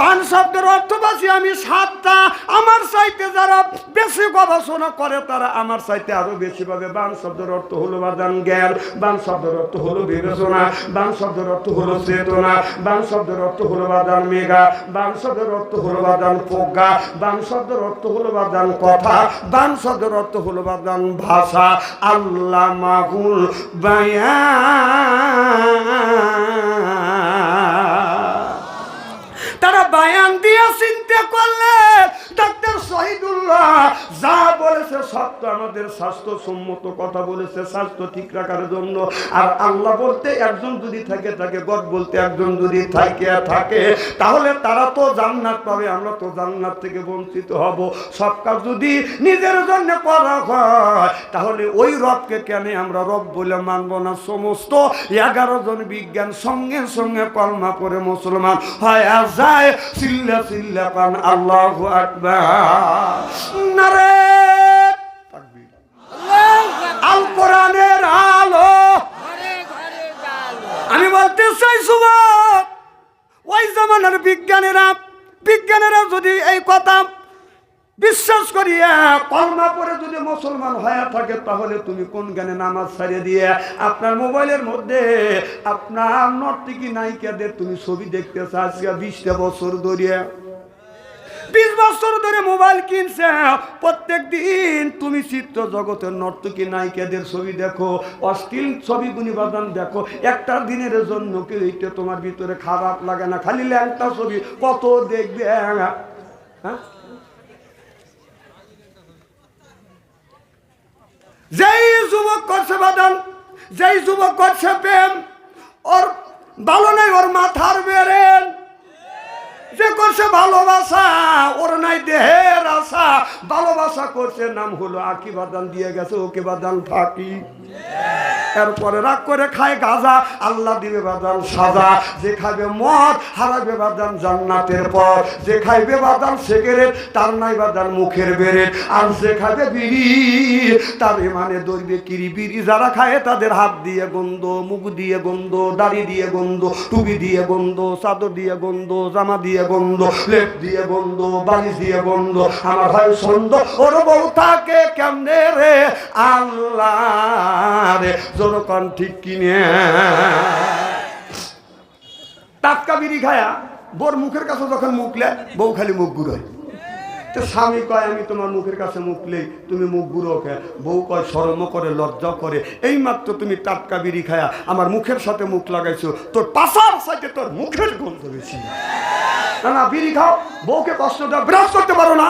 বান শব্দের অর্থবাসী আমি সাতটা। আমার চাইতে যারা বেশি গবেষণা করে, তারা আমার চাইতে আরও বেশি পাবে। বান শব্দের অর্থ হলো বাদান জ্ঞান, বান শব্দের অর্থ হলো বিবেচনা, বান শব্দের অর্থ হলো চেতনা, বান শব্দের অর্থ হলো বাদান মেঘা, বান শব্দের অর্থ হলো বাদান প্রজ্ঞা বান শব্দের অর্থ হলো বাদান কথা, বান শব্দের অর্থ হলো বাদান ভাষা। আল্লাহ মাহুল বায়া করলে শহীদুল্লাহ, যা বলেছে সত্য, আমাদের স্বাস্থ্য সম্মত কথা বলেছে, স্বাস্থ্য ঠিক রাখার জন্য। আর আল্লাহ বলতে একজন যদি থাকে থাকে গড বলতে একজন যদি থাকে থাকে, তাহলে তারা তো জান্নাত পাবে, আমরা তো জান্নাত থেকে বঞ্চিত হব। সব কাজ যদি নিজের জন্য করা হয়, তাহলে ওই রবকে কেন আমরা রব বলে মানব না? সমস্ত এগারো জন বিজ্ঞান সঙ্গে সঙ্গে কলমা করে মুসলমান হয় যায়। চিল্লা চিল্লা পান আল্লাহ আকবার। নারে। আল কোরআনের আলো। আমি বলতে চাই যুবক ওই জামানার বিজ্ঞানীরা বিজ্ঞানীরা যদি এই কথা বিশ্বাস করিয়া কলমা পরে যদি মুসলমান হয়ে থাকে, তাহলে তুমি কোন জ্ঞানে নামাজ ছাড়িয়ে দিয়ে আপনার মোবাইলের মধ্যে, আপনার নর্তিকি নায়িকাদের তুমি ছবি দেখতে চাচ্ছ বিশটা বছর ধরিয়া? বিশ বছর ধরে মোবাইল কিনছে, প্রত্যেক দিন তুমি চিত্র জগতের নর্তকী নায়িকাদের ছবি দেখো, অশ্লীল ছবি গুণিবাদন দেখো, একটা দিনের জন্য কি এইটা তোমার ভিতরে খারাপ লাগে না? খালি ল্যাংটা ছবি, কত দেখবে হ্যাঁ? যেই যুবক করছে বাদান যেই যুবক করছে প্রেম, ওর ভালো ওর মাথার বেরেন। যে করছে ভালোবাসা, ওর নাই দেহের আশা। ভালোবাসা করছে, নাম হলো আকিবাদান দিয়ে গেছে ওকে বাদান থাকি এরপরে রাগ করে খায় গাজা, আল্লাহ দিবে বাদান সাজা। যে খাবে মদ হারাবে বাদান জান্নাতের পর যে খাইবে বাদান সিগারেট, তার নাই বাদান মুখের বেরেট। আর যে খাবে বিড়ি, তার মানে দৈবে কিরি বিড়ি। যারা খায় তাদের হাত দিয়ে গন্ধ, মুখ দিয়ে গন্ধ, দাড়ি দিয়ে গন্ধ, টুপি দিয়ে গন্ধ, চাদর দিয়ে গন্ধ, জামা দিয়ে গন্ধ, লেপ দিয়ে গন্ধ, বালিশ দিয়ে গন্ধ। আমার ভাই সন্দ ওর বউ থাকে কেমনে রে? আল্লাহ রে জোরকন ঠিক কিনে। টাটকা বিড়ি খায়া বোর মুখের কাছে যখন মুখলে বউ খালি মুখ ঘুরোয়। তো স্বামী কয়, আমি তোমার মুখের কাছে মুখলেই তুমি মুখ বুড়ো খে বউ কয়, শরম করে, লজ্জা করে। এই মাত্র তুমি টাটকা বিড়ি খায়া আমার মুখের সাথে মুখ লাগাইছো, তোর পাশার সাথে তোর মুখের গন্ধ বেশি। না না, বিড়ি খাও। বউকে কষ্টটা বিরাজ করতে পারো না?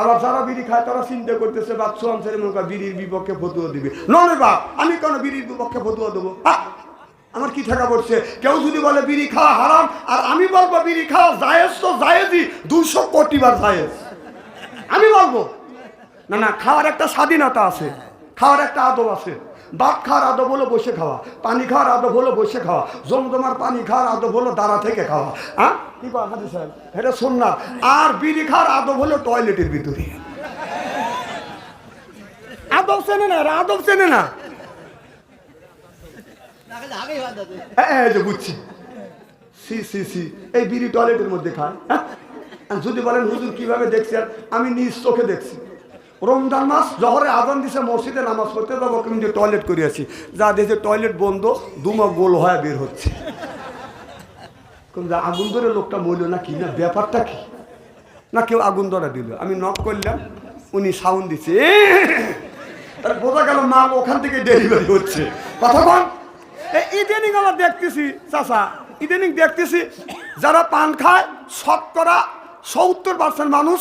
আবার যারা বিড়ি খায়, তারা চিন্তা করতেছে বাচ্চু আনসারে মনে করে বিড়ির বিপক্ষে ফতুয়া দিবে। নরে বাপ, আমি কেন বিড়ির বিপক্ষে ফতুয়া দেবো? আমার কি ঠেকা পড়ছে? কেউ যদি বলে বিড়ি খাওয়া হারাম, আর আমি বলব বিড়ি খাওয়া জায়েজ তো জায়েজই দুশো কোটি বার জায়েজ। আমি বলব। না না, খাওয়ার একটা স্বাধীনতা আছে, খাওয়ার একটা আদব আছে। ভাত খাওয়ার আদব হলো বসে খাওয়া, পানি খাওয়ার আদব হলো বসে খাওয়া, জমজমার পানি খাওয়ার আদব হলো দাঁড়া থেকে খাওয়া। হ্যাঁ কি হাজি সাহেব? এটা শোন না, আর বিড়ি খাওয়ার আদব হলো টয়লেটের ভিতরে। আদব চেনে না আদব চেনে না। হ্যাঁ বুঝছি। সি সি সি, এই বিড়ি টয়লেটের মধ্যে খায় হ্যাঁ? যদি বলেন, হুজুর, কীভাবে দেখছেন আমি নিজ চোখে দেখছি। রমজান মাস, জহরে আজান দিছে, মসজিদে নামাজ পড়তে যাব, কিন্তু টয়লেট করিয়াছি যা দেখছে টয়লেট বন্ধ, দুমা গোল হয়ে বের হচ্ছে। আগুন ধরে লোকটা মরল না কি? না ব্যাপারটা কি? না কেউ আগুন ধরা দিল। আমি নক করলাম, উনি সাউন্ড দিচ্ছে তার বোঝা গেল মাল ওখান থেকে ডেলিভারি হচ্ছে। কথা এই ইদানিং আমরা দেখতেছি চাষা ইদানিং দেখতেছি, যারা পান খায়, শতকরা সত্তর পার্সেন্ট মানুষ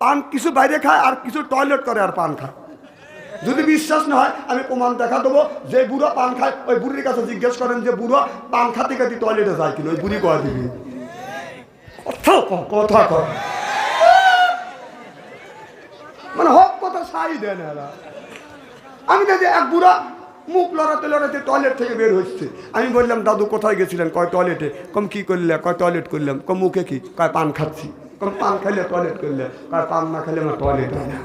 পান কিছু বাইরে খায় আর কিছু টয়লেট করে আর পান খায়। যদি বিশ্বাস না হয়, আমি প্রমাণ দেখা দেবো, যে বুড়ো পান খায়, ওই বুড়ির কাছে জিজ্ঞেস করেন যে, বুড়ো, পান খাতে খাতে টয়লেটে যায় কিনা? ওই বুড়ি কয়া দিবি। কথা কথা মানে হক কথা সাই দেয় এরা। আমি দেখি এক বুড়া মুখ লড়াতে লড়াতে টয়লেট থেকে বের হচ্ছে। আমি বললাম, দাদু, কোথায় গেছিলেন? কয় টয়লেটে কম, কি করলে? কয় টয়লেট করলাম। কম, মুখে কি? কয়, পান খাচ্ছি। পান খাইলে টয়লেট করলে কয় পান না খেলে আমার টয়লেট হয় না।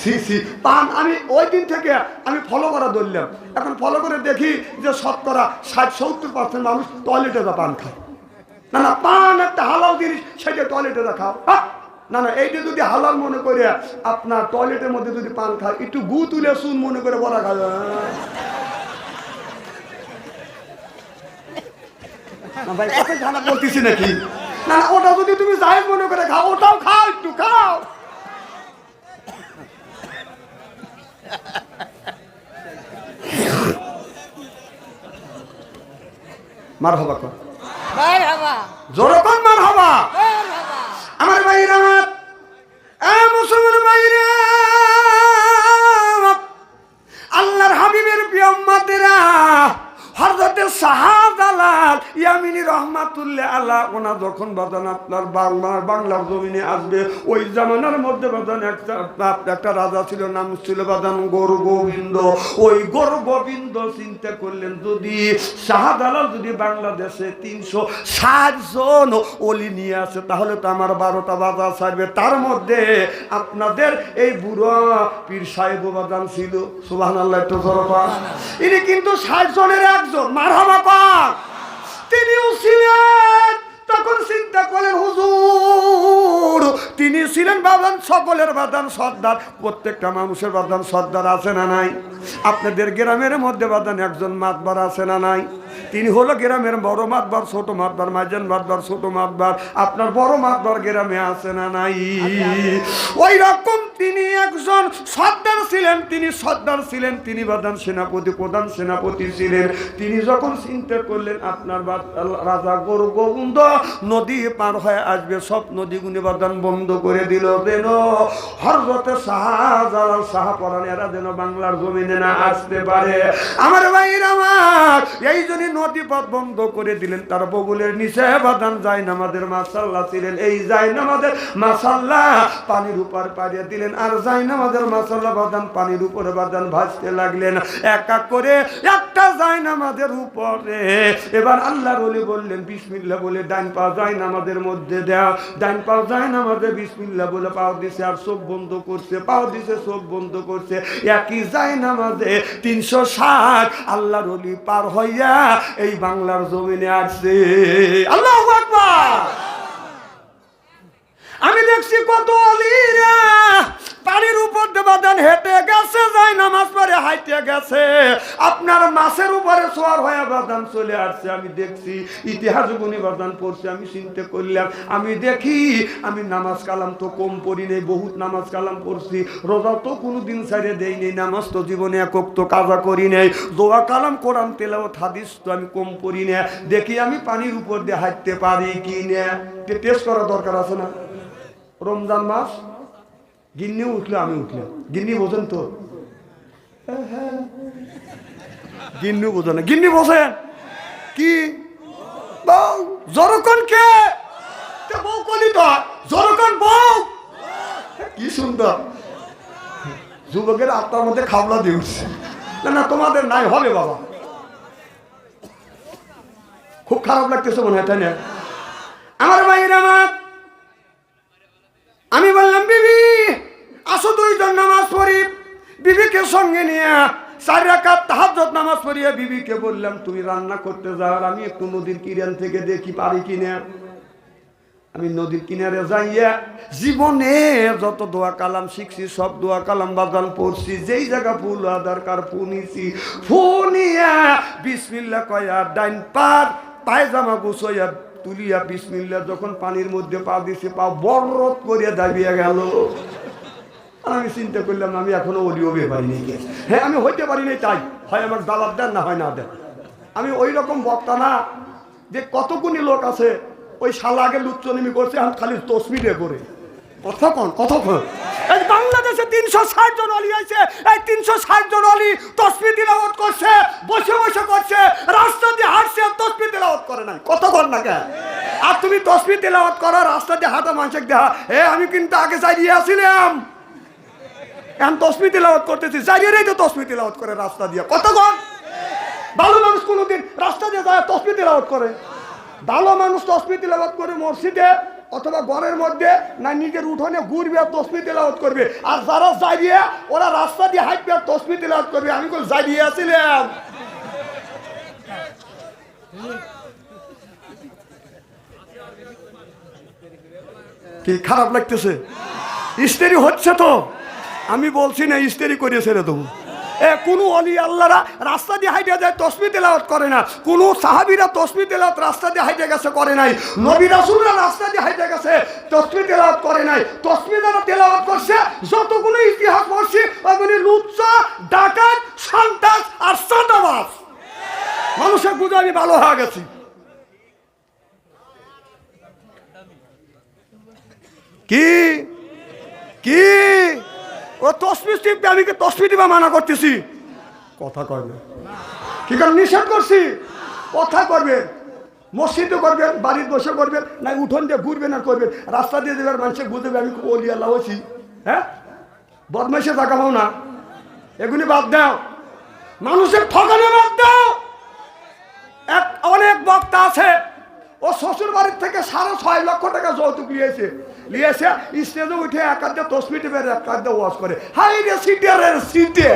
সি সি, পান আমি ওই দিন থেকে আমি ফলো করা ধরলাম। এখন ফলো করে দেখি যে শতকরা ষাট, সত্তর পার্সেন্ট মানুষ টয়লেটে যা পান খায়। না না, পান একটা হালাল জিনিস, সেটা টয়লেটে রাখাও হ্যাঁ? না না, এইটা যদি হালাল মনে করে আপনার টয়লেটের মধ্যে যদি পান খায়, একটু গু তুলে শুন মনে করে বলা না, ভাই ঝালা বলতেছি নাকি? না ওটা যদি তুমি যাই মনে করে খাও, ওটাও খাও একটু, খাও। মার হবা কর। রহমাতুল্লাহ আল্লাহ ওনা যখন বাজান আপনার বাংলার বাংলার জমিনে আসবে, ওই জামানার মধ্যে বাজান একটা একটা রাজা ছিল, নাম ছিল বাজান গৌর গোবিন্দ। ওই গৌর গোবিন্দ চিন্তা করলেন, যদি শাহজালাল যদি বাংলাদেশে তিনশো ষাট জন অলি নিয়ে আসে, তাহলে তো আমার বারোটা বাজার ছাড়বে। তার মধ্যে আপনাদের এই বুড়ো পীর সাহেব বাজান ছিল। সুবাহ আল্লাহ একটু ইনি কিন্তু ষাট জনের একজন, মারহাবা পাক। তিনিও ছিলেন, তখন চিন্তা করলেন, হুজুর, তিনি ছিলেন বাদান সকলের বাদান সর্দার। প্রত্যেকটা মানুষের বাদান সর্দার আছে না নাই? আপনাদের গ্রামের মধ্যে বাদান একজন মাতবার আছে না নাই? তিনি হলো গ্রামের বড় মাতবার, ছোট মাতবার, মাঝান মাতবার, ছোট মাতবার। আপনার বড় মাতবার গ্রামে আছে না নাই? ওই রকম তিনি একজন সর্দার ছিলেন, তিনি সর্দার ছিলেন, তিনি বাদান সেনাপতি, প্রধান সেনাপতি ছিলেন। তিনি যখন চিন্তা করলেন, আপনার রাজা গরু গোবিন্দ নদী পার হয়ে আসবে, সব নদীগুলি বাদান বন্ধ করে দিল যেন। হরজতে শাহজালাল শাহপরান এরা যেন বাংলার জমিনে না আসতে পারে। আমার ভাইয়ের আমার, এই জন্য নদী পথ বন্ধ করে দিলেন। তার বগুলের নিচে বাদান যায় নামাদের মাসাল্লাহ ছিলেন। এই যায় নামাদের মাসাল্লাহ পানির উপর পাড়িয়ে দিলেন আর যায় নামাদের মাসাল্লাহ বাদান পানির উপরে বাদান ভাসতে লাগলেন। এক এক করে একটা যায় নামাদের উপরে। এবার আল্লাহর ওলি বললেন, বিসমিল্লাহ বলে ডাইন পা যায় নামাদের মধ্যে দেয়া। ডাইন পা যায় নামাজে বিসমিল্লাহ বলে পাও দিছে আর চোখ বন্ধ করছে, পাও দিছে, চোখ বন্ধ করছে। একই যায় নামাজে তিনশো ষাট আল্লাহ ওলি পার হইয়া এই বাংলার জমিনে আসছে আল্লাহ আমি দেখছি কত অলিরা পানির উপর দেবাদান হেঁটে গেছে যাই নামাজ পড়ে হাইটে গেছে। আপনার মাছের উপরে সোয়ার হয়ে বাদান চলে আসছে, আমি দেখছি, ইতিহাস গুণী বাদান পড়ছে, আমি চিন্তা করলাম, আমি দেখি, আমি নামাজ কালাম তো কম পড়ি নেই, বহুত নামাজ কালাম পড়ছি, রোজা তো কোনো দিন সাইডে দেই নেই, নামাজ তো জীবনে একক তো কাজা করি নেই, দোয়া কালাম, কোরআন, তেলাওয়াত, হাদিস তো আমি কম পড়ি না দেখি আমি পানির উপর দিয়ে হাঁটতে পারি কি না টেস্ট করা দরকার আছে না? রমজান মাস? গিন্নি উঠল, আমি উঠলাম। গিন্নি, বোঝেন তো। গিন্নি বোঝে না। গিন্নি বোঝেন। কি? বউ, জরকন কে? বউ কলি তো। জরকন বউ। কি সুন্দর। যুবকের আত্মার মধ্যে খাবলা দিয়ে না না, তোমাদের নাই, হবে বাবা। খুব খারাপ লাগতেছে মনে হয়, তাই না? আমার ভাইয়ের আমার। আমি বললাম, বিবি দুইজন নামাজ পড়ি। বিবিকে সঙ্গে নিয়ে বললাম, তুমি রান্না করতে যাও আমি একটু নদীর থেকে দেখি পারি আমি নদীর কিনারে যাইয়া জীবনে যত দোয়া কালাম শিখছি, সব দোয়া কালাম বাদান পড়ছি, যেই জায়গা ফুল দরকার ফুনিছি ফুনিয়া বিসমিল্লা কয়া ডাইন পার পায়জামা গুছইয়া তুলিয়া বিসমিল্লা যখন পানির মধ্যে পা দিছে, পা বরত করিয়া দাবিয়া গেল। আর আমি চিন্তা করলাম, আমি এখনও অডিও বে পারিনি হ্যাঁ আমি হইতে পারিনি তাই। হয় আমার দালার দেন, না হয় না দেন। আমি ওই রকম বক্তা না যে কতগুনি লোক আছে, ওই শালা আগে লুচ্চনিমি করছে, আর খালি তসমিরে করে। কতক্ষণ কতক্ষণ এই বাংলাদেশে তিনশো ষাট জন অলি আছে, এই তিনশো ষাট জন অলি তসমি দিলাওয়াত করছে, বসে বসে করছে, রাস্তা দিয়ে হাঁটছে তসমি দিলাওয়াত করে নাই। কতক্ষণ না কে আর তুমি তসমি দিলাওয়াত করো, রাস্তা দিয়ে হাঁটা মানুষের দেহা। এ, আমি কিন্তু আগে চাইয়ে আসিলাম। এখন তসমি তেলাওয়াত করতেছি জারিয়ারাই তো তসমি তেলাওয়াত করে রাস্তা দিয়ে। কতক্ষণ ভালো মানুষ কোনোদিন রাস্তা দিয়ে যায় তসমি তেলাওয়াত করে। ভালো মানুষ তসমি তেলাওয়াত করে মসজিদে অথবা ঘরের মধ্যে, না নিজের উঠোনে ঘুরবে আর তসমি তেলাওয়াত করবে। আর যারা জারিয়ে ওরা রাস্তা দিয়ে হাঁটবে আর তসমি তেলাওয়াত করবে। আমি কোন জারিয়ে আসিলাম কি খারাপ লাগতেছে? ইস্তেরি হচ্ছে তো। আমি বলছি না, ইস্তেরি করে ছেড়ে দেবো। এ, কোনো অলি আল্লাহরা রাস্তা দিয়ে হাইটে যায় তসমি তেলাওয়াত করে না। কোনো সাহাবিরা তসমি তেলাওয়াত রাস্তা দিয়ে হাইটে গেছে, করে নাই। নবী রাসুলরা রাস্তা দিয়ে হাইটে গেছে তসমি তেলাওয়াত করে নাই। তসমি যারা তেলাওয়াত করছে, যতগুলো ইতিহাস পড়ছি ওগুলি লুচ্চা, ডাকাত সন্তাস আর সাদাবাস মানুষের বুঝে আমি ভালো হয়ে গেছি। কি? কি? আমি মানা কথা করবে কি নিষেধ করছি? কথা করবে করবেন বাড়ির বসে করবেন না উঠোন দিয়ে রাস্তা দিয়ে মানুষের আমি হ্যাঁ? না। এগুলি বাদ দাও। মানুষের ঠকানো বাদ দাও। এক অনেক বক্তা আছে। ও শ্বশুর বাড়ির থেকে সাড়ে ছয় লক্ষ টাকা যৌতুক নিয়েছে। নিয়েছে স্টেজে উঠে এক দশ মিনিট বেড়ে এক ওয়াশ করে। হাই রে সিটে রে সিটে।